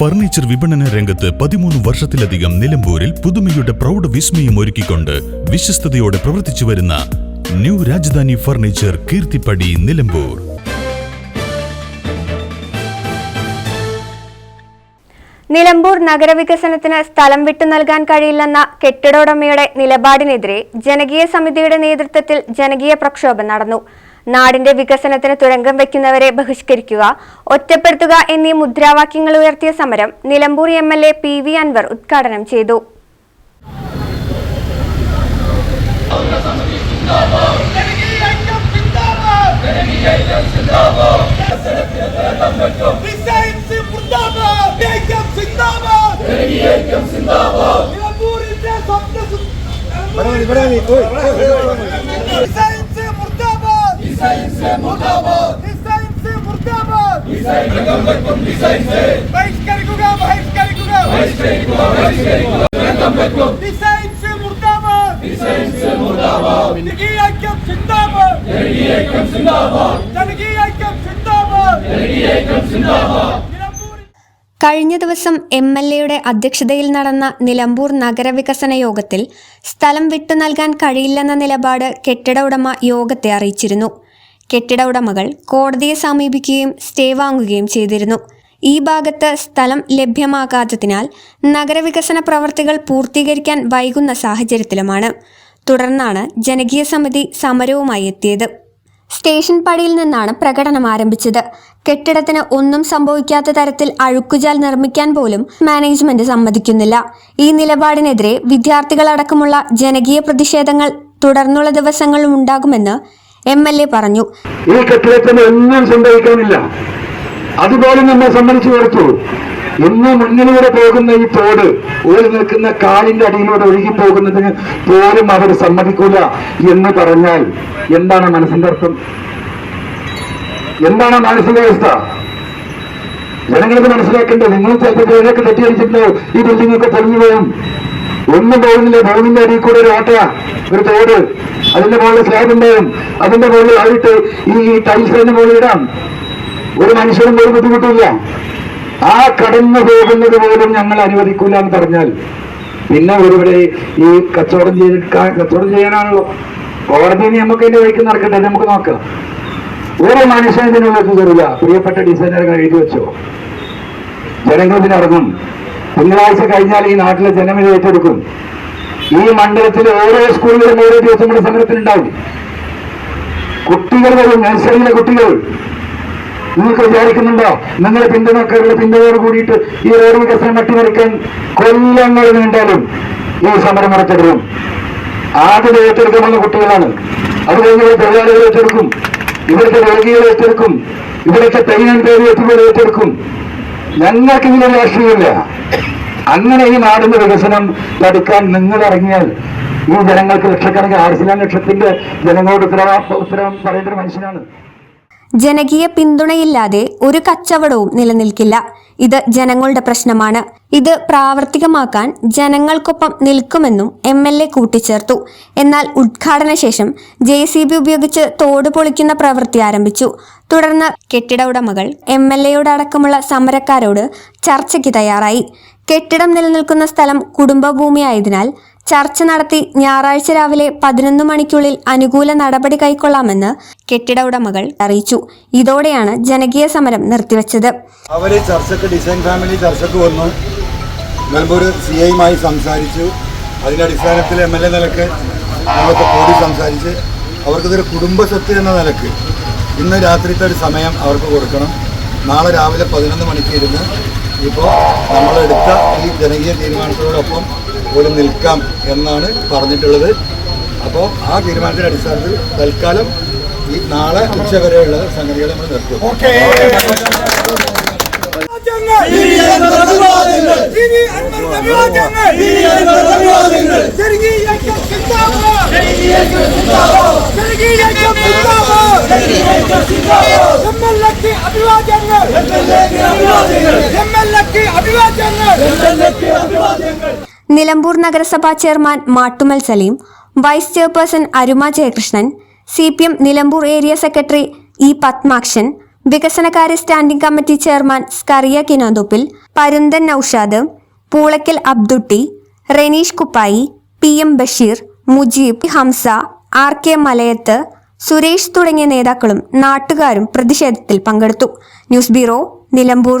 Furniture വിപണന രംഗത്ത് പതിമൂന്ന് വർഷത്തിലധികം നിലമ്പൂരിൽ പുതുമയുടെ പ്രൗഢ വിസ്മയം ഒരുക്കിക്കൊണ്ട് വിശ്വസ്തയോടെ പ്രവർത്തിച്ചു വരുന്ന ന്യൂ രാജധാനി ഫർണിച്ചർ കീർത്തിപ്പടി നിലമ്പൂർ. നിലമ്പൂർ നഗരവികസനത്തിന് സ്ഥലം വിട്ടു നൽകാൻ കഴിയില്ലെന്ന കെട്ടിട ഉടമയുടെ നിലപാടിനെതിരെ ജനകീയ സമിതിയുടെ നേതൃത്വത്തിൽ ജനകീയ പ്രക്ഷോഭം നടന്നു. നാടിന്റെ വികസനത്തിന് തുരങ്കം വയ്ക്കുന്നവരെ ബഹിഷ്കരിക്കുക ഒറ്റപ്പെടുത്തുക എന്നീ മുദ്രാവാക്യങ്ങൾ ഉയർത്തിയ സമരം Nilambur M L A P V Anvar ഉദ്ഘാടനം ചെയ്തു. കഴിഞ്ഞ ദിവസം എം എൽ എയുടെ അധ്യക്ഷതയിൽ നടന്ന നിലമ്പൂർ നഗരവികസന യോഗത്തിൽ സ്ഥലം വിട്ടു നൽകാൻ കഴിയില്ലെന്ന നിലപാട് കെട്ടിട ഉടമ യോഗത്തെ അറിയിച്ചിരുന്നു. കെട്ടിട ഉടമകൾ കോടതിയെ സമീപിക്കുകയും സ്റ്റേ വാങ്ങുകയും ചെയ്തിരുന്നു. ഈ ഭാഗത്ത് സ്ഥലം ലഭ്യമാകാത്തതിനാൽ നഗരവികസന പ്രവർത്തികൾ പൂർത്തീകരിക്കാൻ വൈകുന്ന സാഹചര്യത്തിലുമാണ്. തുടർന്നാണ് ജനകീയ സമിതി സമരവുമായി എത്തിയത്. സ്റ്റേഷൻ പടിയിൽ നിന്നാണ് പ്രകടനം ആരംഭിച്ചത്. കെട്ടിടത്തിന് ഒന്നും സംഭവിക്കാത്ത തരത്തിൽ അഴുക്കുചാൽ നിർമ്മിക്കാൻ പോലും മാനേജ്മെന്റ് സമ്മതിക്കുന്നില്ല. ഈ നിലപാടിനെതിരെ വിദ്യാർത്ഥികളടക്കമുള്ള ജനകീയ പ്രതിഷേധങ്ങൾ തുടർന്നുള്ള ദിവസങ്ങളും ഉണ്ടാകുമെന്ന് എം എൽ എ പറഞ്ഞു. ഈ കെട്ടിടത്തിന് ഒന്നും സംഭവിക്കാനില്ല. അതുപോലെ നമ്മൾ സമ്മതിച്ചു കൊടുത്തു ഇന്ന് മുന്നിലൂടെ പോകുന്ന ഈ തോട് ഓടി നിൽക്കുന്ന കാലിന്റെ അടിയിലൂടെ ഒഴുകി പോകുന്നതിന് പോലും അവർ സമ്മതിക്കൂല എന്ന് പറഞ്ഞാൽ എന്താണ് മനസ്സിന്റെ അർത്ഥം? എന്താണ് മാനസികാവസ്ഥ ജനങ്ങൾക്ക് മനസ്സിലാക്കേണ്ടത്. നിങ്ങൾ ചിലപ്പോൾ ജനങ്ങൾക്ക് തെറ്റിദ്ധരിച്ചിട്ടുണ്ടാവും. ഈ ബിൽഡിംഗ് ഒക്കെ പൊളിഞ്ഞു പോകും ഒന്നും പോകുന്നില്ല ഭൂമിന്റെ അടിയിൽ കൂടെ ഒരു ഓട്ടയാ ഒരു തോട്. അതിന്റെ മുകളിൽ സ്ലാബ് ഉണ്ടാവും. അതിന്റെ മുകളിൽ ആയിട്ട് ഈ ടൈൽസ് അതിന്റെ മുകളിൽ ഇടാം. ഒരു മനുഷ്യനും ഒരു ബുദ്ധിമുട്ടില്ല ആ കടന്നു പോകുന്നത് പോലും ഞങ്ങൾ അനുവദിക്കൂല എന്ന് പറഞ്ഞാൽ പിന്നെ ഒരുവിടെ ഈ കച്ചവടം ചെയ്ത് കച്ചവടം ചെയ്യാനാണല്ലോ. കോടതി നമുക്ക് അതിന്റെ വഴിക്ക് നടക്കട്ടെ. നമുക്ക് നോക്കാം. ഒരു മനുഷ്യൻ ഇതിനുള്ള തരില്ല പ്രിയപ്പെട്ട ഡിസൈനറുകൾ എഴുതി വെച്ചോ. ജനങ്ങൾ ഇതിനിറങ്ങും തിങ്കളാഴ്ച കഴിഞ്ഞാൽ ഈ നാട്ടിലെ ജനം ഇത് ഏറ്റെടുക്കും. ഈ മണ്ഡലത്തിലെ ഓരോ സ്കൂളിലും ഓരോ ദിവസം കൂടെ സമരത്തിനുണ്ടാവും. കുട്ടികൾ വരും നഴ്സറിയിലെ കുട്ടികൾ നിങ്ങൾക്ക് വിചാരിക്കുന്നുണ്ടോ? നിങ്ങളെ പിന്തുണക്കാരുടെ പിന്തുണയോട് കൂടിയിട്ട് ഈ റോഡ് വികസനം അട്ടിമറിക്കാൻ കൊല്ലങ്ങൾ നീണ്ടാലും ഈ സമരം നടത്തിടും ആദ്യം ഏറ്റെടുക്കാമെന്ന കുട്ടികളാണ്. അത് കഴിഞ്ഞ് തൊഴിലാളികൾ ഏറ്റെടുക്കും. ഇവിടുത്തെ രോഗികൾ ഏറ്റെടുക്കും. ഇവിടുത്തെ പെയിൻ പേര് ഏറ്റെടുക്കും. ഞങ്ങൾക്ക് ഇങ്ങനെ രാഷ്ട്രീയമില്ല അങ്ങനെ ഈ നാടിന്റെ വികസനം തടുക്കാൻ നിങ്ങൾ ഇറങ്ങിയാൽ ഈ ജനങ്ങൾക്ക് ലക്ഷക്കണക്കിന് ആയിരത്തിലാം ലക്ഷത്തിന്റെ ജനങ്ങളോട് ഉത്തരവാ ഉത്തരവാദം പറയേണ്ട ഒരു മനുഷ്യനാണ് ജനകീയ പിന്തുണയില്ലാതെ ഒരു കച്ചവടവും നിലനിൽക്കില്ല. ഇത് ജനങ്ങളുടെ പ്രശ്നമാണ്. ഇത് പ്രാവർത്തികമാക്കാൻ ജനങ്ങൾക്കൊപ്പം നിൽക്കുമെന്നും എം എൽ എ കൂട്ടിച്ചേർത്തു. എന്നാൽ ഉദ്ഘാടന ശേഷം ജെ സി ബി ഉപയോഗിച്ച് തോട് പൊളിക്കുന്ന പ്രവൃത്തി ആരംഭിച്ചു. തുടർന്ന് കെട്ടിട ഉടമകൾ എം എൽ എയോടക്കമുള്ള സമരക്കാരോട് ചർച്ചയ്ക്ക് തയ്യാറായി. കെട്ടിടം നിലനിൽക്കുന്ന സ്ഥലം കുടുംബഭൂമിയായതിനാൽ ചർച്ച നടത്തി ഞായറാഴ്ച രാവിലെ പതിനൊന്ന് മണിക്കുള്ളിൽ അനുകൂല നടപടി കൈക്കൊള്ളാമെന്ന് കെട്ടിട ഉടമകൾ അറിയിച്ചു. ഇതോടെയാണ് ജനകീയ സമരം നിർത്തിവെച്ചത്. അവർ ചർച്ചക്ക് ഡിസൈൻ ഫാമിലി ചർച്ചക്ക് വന്നു നിലമ്പൂർ സി ഐയുമായി സംസാരിച്ചു. അതിന്റെ അടിസ്ഥാനത്തിൽ എം എൽ എ നിലയ്ക്ക് ഞങ്ങൾക്ക് കൂടി സംസാരിച്ച് അവർക്കിതൊരു കുടുംബ സ്വത്ത് എന്ന നിലയ്ക്ക് ഇന്ന് രാത്രിത്തെ ഒരു സമയം അവർക്ക് കൊടുക്കണം. നാളെ രാവിലെ പതിനൊന്ന് മണിക്ക് ഇരുന്ന് ഇപ്പോൾ നമ്മളെടുത്ത ഈ ജനകീയ തീരുമാനത്തോടൊപ്പം ഒരു നിൽക്കാം എന്നാണ് പറഞ്ഞിട്ടുള്ളത്. അപ്പോൾ ആ തീരുമാനത്തിന്റെ അടിസ്ഥാനത്തിൽ തൽക്കാലം ഈ നാളെ ഉച്ച വരെയുള്ള സംഗതികൾ നമ്മൾ നിർത്തും. അഭിവാദ്യങ്ങൾ. അഭിവാദ്യങ്ങൾ. നിലമ്പൂർ നഗരസഭാ chairman Mattumal Saleem vice chairperson Aruma Jayakrishnan C P M Nilambur area secretary E Padmakshan വികസനകാര്യ standing committee chairman Skaria Kinanthoppil Parunthan Noushad Poolakkal Abdutty Reneesh Kuppayi P M Basheer Mujeeb Hamsa R K Malayath Suresh തുടങ്ങിയ നേതാക്കളും നാട്ടുകാരും പ്രതിഷേധത്തിൽ പങ്കെടുത്തു. News bureau Nilambur.